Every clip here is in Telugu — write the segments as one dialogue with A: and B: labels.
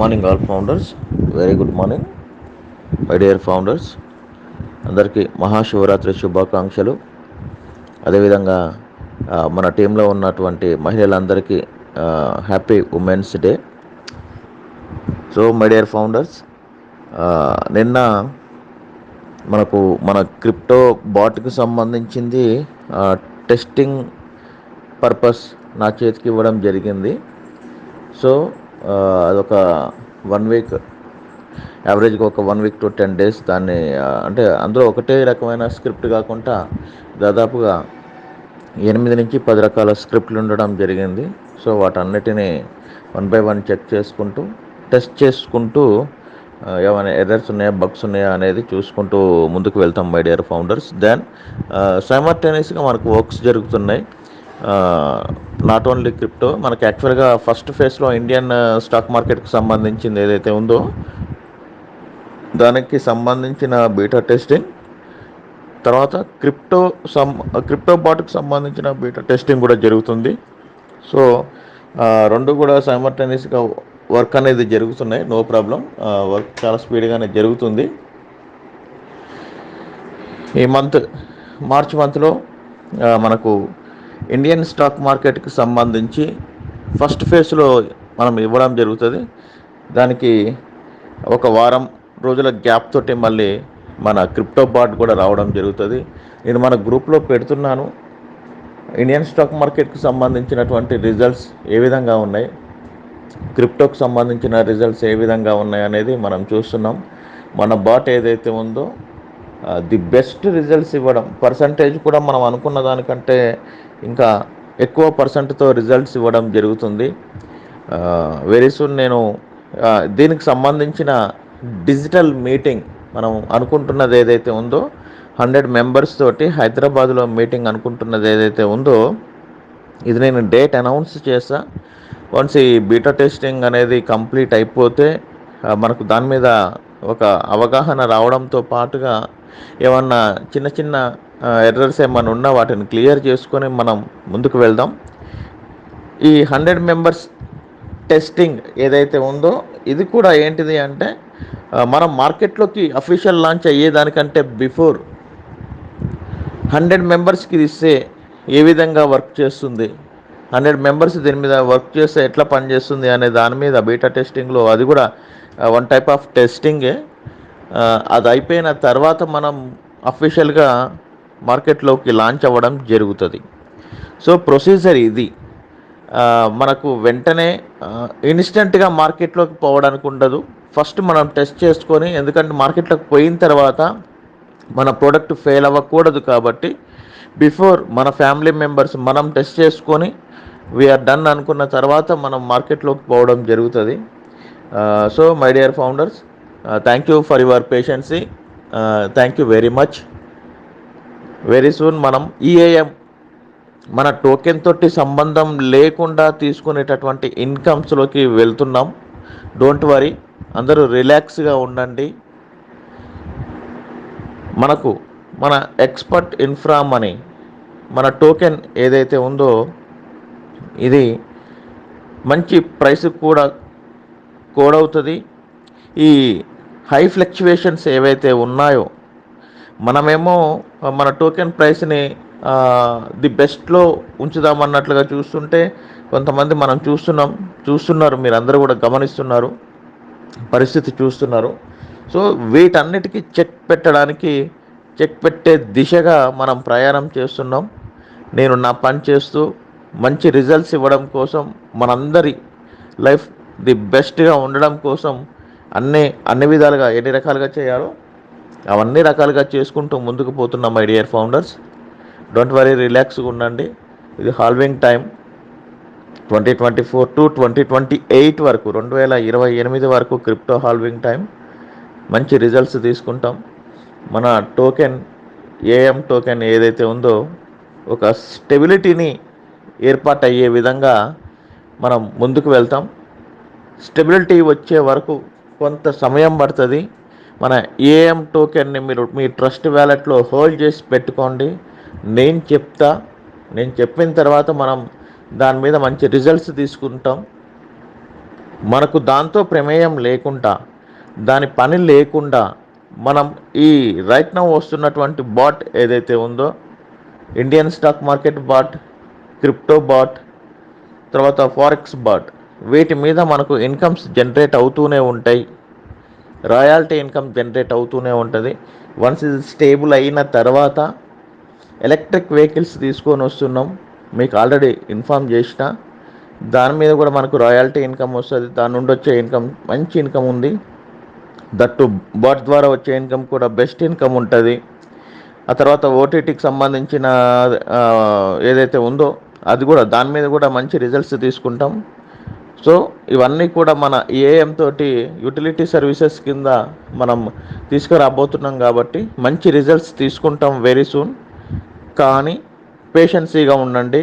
A: Morning all founders very good morning my dear founders అందరికీ మహాశివరాత్రి శుభాకాంక్షలు. అదేవిధంగా మన టీంలో ఉన్నటువంటి మహిళలందరికీ happy women's day so my dear founders నిన్న మనకు మన క్రిప్టో బాట్కి సంబంధించింది టెస్టింగ్ పర్పస్ నా చేతికి ఇవ్వడం జరిగింది. సో అదొక వన్ వీక్ యావరేజ్గా ఒక one week to ten days దాన్ని అంటే అందులో ఒకటే రకమైన స్క్రిప్ట్ కాకుండా దాదాపుగా ఎనిమిది నుంచి పది రకాల స్క్రిప్ట్లు ఉండడం జరిగింది. సో వాటన్నిటిని వన్ బై వన్ చెక్ చేసుకుంటూ టెస్ట్ చేసుకుంటూ ఏమైనా ఎర్రర్స్ ఉన్నాయా బగ్స్ ఉన్నాయా అనేది చూసుకుంటూ ముందుకు వెళ్తాం మై డియర్ ఫౌండర్స్. దెన్ సైమర్టేనియస్గా మనకు వర్క్స్ జరుగుతున్నాయి. నాట్ ఓన్లీ క్రిప్టో మనకి యాక్చువల్గా ఫస్ట్ ఫేజ్లో ఇండియన్ స్టాక్ మార్కెట్కి సంబంధించింది ఏదైతే ఉందో దానికి సంబంధించిన బీటా టెస్టింగ్ తర్వాత క్రిప్టో సం క్రిప్టో బాట్కి సంబంధించిన బీటా టెస్టింగ్ కూడా జరుగుతుంది. సో రెండు కూడా సైమర్టేనియస్గా వర్క్ అనేది జరుగుతున్నాయి నో ప్రాబ్లం వర్క్ చాలా స్పీడ్గానే జరుగుతుంది. ఈ మంత్ మార్చ్ మంత్లో మనకు ఇండియన్ స్టాక్ మార్కెట్కి సంబంధించి ఫస్ట్ ఫేజ్లో మనం ఇవ్వడం జరుగుతుంది. దానికి ఒక వారం రోజుల గ్యాప్ తోటి మళ్ళీ మన క్రిప్టో బాట్ కూడా రావడం జరుగుతుంది. నేను మన గ్రూప్లో పెడుతున్నాను. ఇండియన్ స్టాక్ మార్కెట్కి సంబంధించినటువంటి రిజల్ట్స్ ఏ విధంగా ఉన్నాయి? క్రిప్టోకి సంబంధించిన రిజల్ట్స్ ఏ విధంగా ఉన్నాయి అనేది మనం చూస్తున్నాం. మన బాట్ ఏదైతే ఉందో ది బెస్ట్ రిజల్ట్స్ ఇవ్వడం. పర్సంటేజ్ కూడా మనం అనుకున్న దానికంటే ఇంకా ఎక్కువ పర్సెంట్తో రిజల్ట్స్ ఇవ్వడం జరుగుతుంది. వెరీ సూన్ నేను దీనికి సంబంధించిన డిజిటల్ మీటింగ్ మనం అనుకుంటున్నది ఏదైతే ఉందో హండ్రెడ్ మెంబర్స్ తోటి హైదరాబాద్లో మీటింగ్ అనుకుంటున్నది ఏదైతే ఉందో ఇది నేను డేట్ అనౌన్స్ చేస్తా. వన్స్ ఈ బీటా టెస్టింగ్ అనేది కంప్లీట్ అయిపోతే మనకు దాని మీద ఒక అవగాహన రావడంతో పాటుగా ఏమన్నా చిన్న చిన్న ఎర్రర్స్ ఏమైనా ఉన్నా వాటిని క్లియర్ చేసుకొని మనం ముందుకు వెళ్దాం. ఈ హండ్రెడ్ మెంబర్స్ టెస్టింగ్ ఏదైతే ఉందో ఇది కూడా ఏంటిది అంటే మనం మార్కెట్లోకి అఫీషియల్ లాంచ్ అయ్యేదానికంటే బిఫోర్ హండ్రెడ్ మెంబర్స్కి ఇది ఇస్తే ఏ విధంగా వర్క్ చేస్తుంది? హండ్రెడ్ మెంబర్స్ దీని మీద వర్క్ చేస్తే ఎట్లా పనిచేస్తుంది అనే దాని మీద బీటా టెస్టింగ్లో అది కూడా వన్ టైప్ ఆఫ్ టెస్టింగే అది అయిపోయిన తర్వాత మనం అఫీషియల్గా మార్కెట్లోకి లాంచ్ అవ్వడం జరుగుతుంది. సో ప్రొసీజర్ ఇది. మనకు వెంటనే ఇన్స్టెంట్గా మార్కెట్లోకి పోవడానికి ఉండదు. ఫస్ట్ మనం టెస్ట్ చేసుకొని ఎందుకంటే మార్కెట్లోకి పోయిన తర్వాత మన ప్రోడక్ట్ ఫెయిల్ అవ్వకూడదు కాబట్టి బిఫోర్ మన ఫ్యామిలీ మెంబర్స్ మనం టెస్ట్ చేసుకొని వీఆర్ డన్ అనుకున్న తర్వాత మనం మార్కెట్లోకి పోవడం జరుగుతుంది. So my dear founders thank you for your patience thank you very much very soon మనం ఈఏఎం మన టోకెన్ తోటి సంబంధం లేకుండా తీసుకునేటటువంటి ఇన్కమ్స్లోకి వెళ్తున్నాం. డోంట్ వరీ అందరూ రిలాక్స్గా ఉండండి. మనకు మన ఎక్స్పర్ట్ ఇన్ఫ్రామ్ మనీ మన టోకెన్ ఏదైతే ఉందో ఇది మంచి ప్రైస్ కూడా కోడవుతుంది ఈ హై ఫ్లక్చువేషన్స్ ఏవైతే ఉన్నాయో మనమేమో మన టోకెన్ ప్రైస్ని ది బెస్ట్లో ఉంచుదామన్నట్లుగా చూస్తుంటే కొంతమంది మనం చూస్తున్నాం చూస్తున్నారు మీరు అందరూ కూడా గమనిస్తున్నారు పరిస్థితి చూస్తున్నారు. సో వీటన్నిటికీ చెక్ పెట్టడానికి చెక్ పెట్టే దిశగా మనం ప్రయాణం చేస్తున్నాం. నేను నా పని చేస్తూ మంచి రిజల్ట్స్ ఇవ్వడం కోసం మనందరి లైఫ్ ది బెస్ట్గా ఉండడం కోసం అన్ని అన్ని విధాలుగా ఎన్ని రకాలుగా చేయాలో అవన్నీ రకాలుగా చేసుకుంటూ ముందుకు పోతున్నాం my dear founders don't worry రిలాక్స్గా ఉండండి. ఇది halving time twenty twenty four to twenty twenty eight వరకు రెండు వేల ఇరవై ఎనిమిది వరకు క్రిప్టో హాల్వింగ్ టైం మంచి రిజల్ట్స్ తీసుకుంటాం. మన టోకెన్ ఏఎం టోకెన్ ఏదైతే ఉందో ఒక స్టెబిలిటీని ఏర్పాటు అయ్యే విధంగా మనం ముందుకు వెళ్తాం. స్టెబిలిటీ వచ్చే వరకు కొంత సమయం పడుతుంది. మన ఏఎం టోకెన్ని మీరు మీ ట్రస్ట్ వ్యాలెట్లో హోల్డ్ చేసి పెట్టుకోండి. నేను చెప్తా నేను చెప్పిన తర్వాత మనం దాని మీద మంచి రిజల్ట్స్ తీసుకుంటాం. మనకు దాంతో ప్రమేయం లేకుండా దాని పని లేకుండా మనం ఈ రైట్ నౌ వస్తున్నటువంటి బాట్ ఏదైతే ఉందో Indian stock market bot crypto bot తర్వాత ఫారెక్స్ బాట్ వీటి మీద మనకు ఇన్కమ్స్ జనరేట్ అవుతూనే ఉంటాయి. రాయల్టీ ఇన్కమ్ జనరేట్ అవుతూనే ఉంటుంది. వన్స్ ఇది స్టేబుల్ అయిన తర్వాత ఎలక్ట్రిక్ వెహికల్స్ తీసుకొని వస్తున్నాం. మీకు ఆల్రెడీ ఇన్ఫామ్ చేసిన. దాని మీద కూడా మనకు రాయల్టీ ఇన్కమ్ వస్తుంది. దాని నుండి వచ్చే ఇన్కమ్ మంచి ఇన్కమ్ ఉంది. దట్టు బర్త్ ద్వారా వచ్చే ఇన్కమ్ కూడా బెస్ట్ ఇన్కమ్ ఉంటుంది. ఆ తర్వాత ఓటీటీకి సంబంధించిన ఏదైతే ఉందో అది కూడా దాని మీద కూడా మంచి రిజల్ట్స్ తీసుకుంటాం. సో ఇవన్నీ కూడా మన ఏఎం తోటి యూటిలిటీ సర్వీసెస్ కింద మనం తీసుకురాబోతున్నాం కాబట్టి మంచి రిజల్ట్స్ తీసుకుంటాం వెరీ సూన్ కానీ పేషెన్సీగా ఉండండి.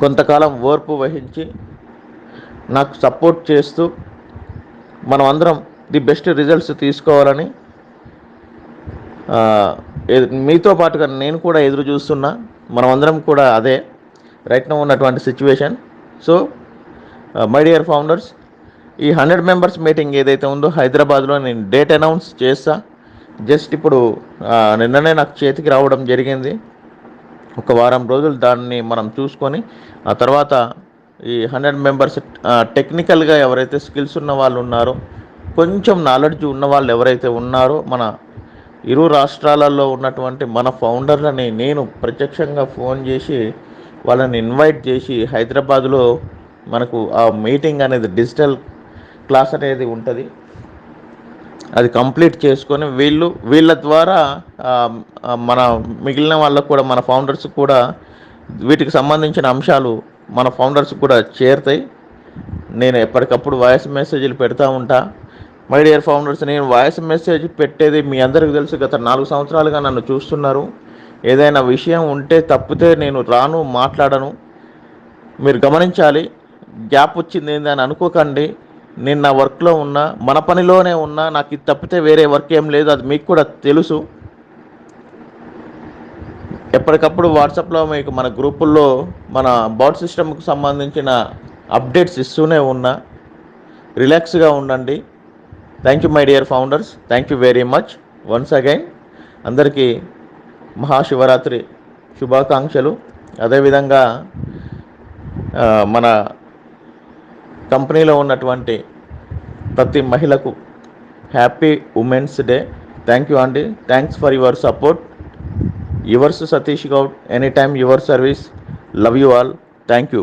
A: కొంతకాలం ఓర్పు వహించి నాకు సపోర్ట్ చేస్తూ మనం అందరం ది బెస్ట్ రిజల్ట్స్ తీసుకోవాలని మీతో పాటుగా నేను కూడా ఎదురు చూస్తున్నా. మనం అందరం కూడా అదే. రైట్ ఉన్నటువంటి situation so my dear founders ఈ హండ్రెడ్ మెంబర్స్ మీటింగ్ ఏదైతే ఉందో హైదరాబాద్లో నేను డేట్ అనౌన్స్ చేస్తా. జస్ట్ ఇప్పుడు uh, నిన్ననే నాకు చేతికి రావడం జరిగింది. ఒక వారం రోజులు దాన్ని మనం చూసుకొని ఆ తర్వాత ఈ హండ్రెడ్ మెంబర్స్ టెక్నికల్గా ఎవరైతే స్కిల్స్ ఉన్న వాళ్ళు ఉన్నారో కొంచెం నాలెడ్జ్ ఉన్న వాళ్ళు ఎవరైతే ఉన్నారో మన ఇరు రాష్ట్రాలలో ఉన్నటువంటి మన ఫౌండర్లని నేను ప్రత్యక్షంగా ఫోన్ చేసి వాళ్ళని ఇన్వైట్ చేసి హైదరాబాద్లో మనకు ఆ మీటింగ్ అనేది డిజిటల్ క్లాస్ అనేది ఉంటుంది. అది కంప్లీట్ చేసుకొని వీళ్ళు వీళ్ళ ద్వారా మన మిగిలిన వాళ్ళకు కూడా మన ఫౌండర్స్ కూడా వీటికి సంబంధించిన అంశాలు మన ఫౌండర్స్ కూడా చేరుతాయి. నేను ఎప్పటికప్పుడు వాయిస్ మెసేజ్లు పెడతా ఉంటా. మై డియర్ ఫౌండర్స్ నేను వాయిస్ మెసేజ్ పెట్టేది మీ అందరికీ తెలుసు. గత నాలుగు సంవత్సరాలుగా నన్ను చూస్తున్నారు. ఏదైనా విషయం ఉంటే తప్పితే నేను రాను మాట్లాడను. మీరు గమనించాలి. గ్యాప్ వచ్చింది ఏంది అని అనుకోకండి. నేను నా వర్క్లో ఉన్నా మన పనిలోనే ఉన్నా నాకు ఇది తప్పితే వేరే వర్క్ ఏం లేదు అది మీకు కూడా తెలుసు. ఎప్పటికప్పుడు వాట్సాప్లో మీకు మన గ్రూపుల్లో మన బౌట్ సిస్టమ్కు సంబంధించిన అప్డేట్స్ ఇస్తూనే ఉన్నా. రిలాక్స్గా ఉండండి. Thank you my dear founders. Thank you very much. Once again అందరికీ మహాశివరాత్రి శుభాకాంక్షలు. అదేవిధంగా మన కంపెనీలో ఉన్నటువంటి ప్రతి మహిళకు happy women's day. Thank you అండి thanks for your support yours Satish Goud any time your service love you all thank you